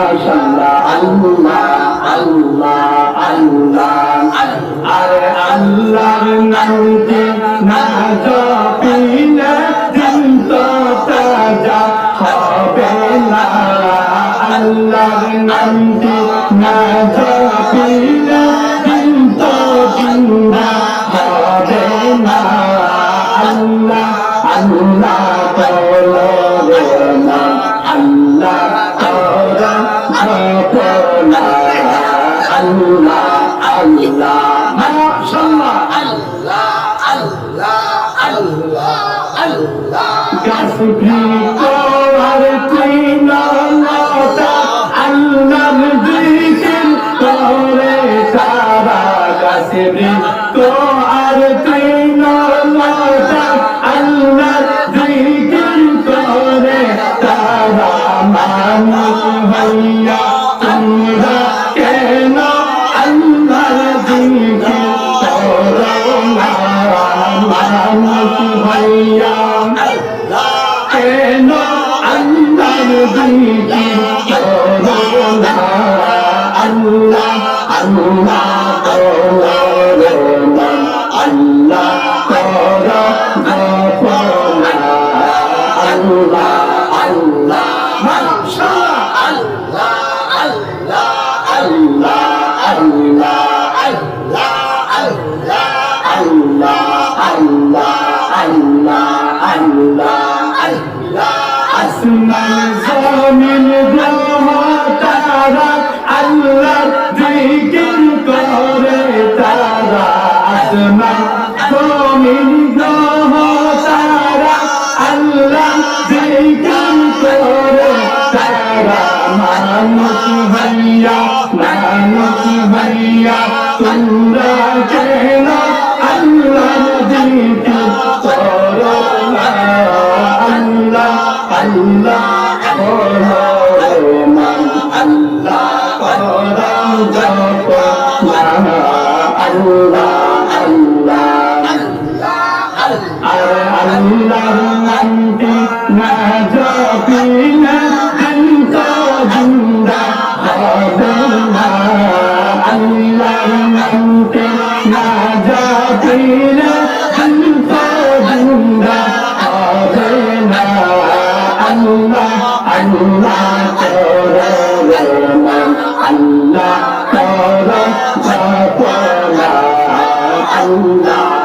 মাশাআল্লাহ আল্লাহ আল্লাহ আরে আল্লাহর নামটি না জপিলে দিন তাজা হবে না। আল্লাহর আল্লাহ মাশাআল্লাহ আল্লাহ আল্লাহ আল্লাহ আল্লাহ কাসবি তো আর তুই না মাতা আল্লাহর দিকের Allah Allah eno andan dunki corona Allah Allah আল্লাহ আল্লাহ আল্লাহ আল্লাহ আসমান জমিন গ্রহ তারা আল্লাহ জিকির করে তারা আসমান আল্লাহ পড়ো মা আল্লাহ পড়ো আল্লাহ আল্লাহ আল্লাহ আল্লাহ আল্লাহ করম সকলা আল্লাহ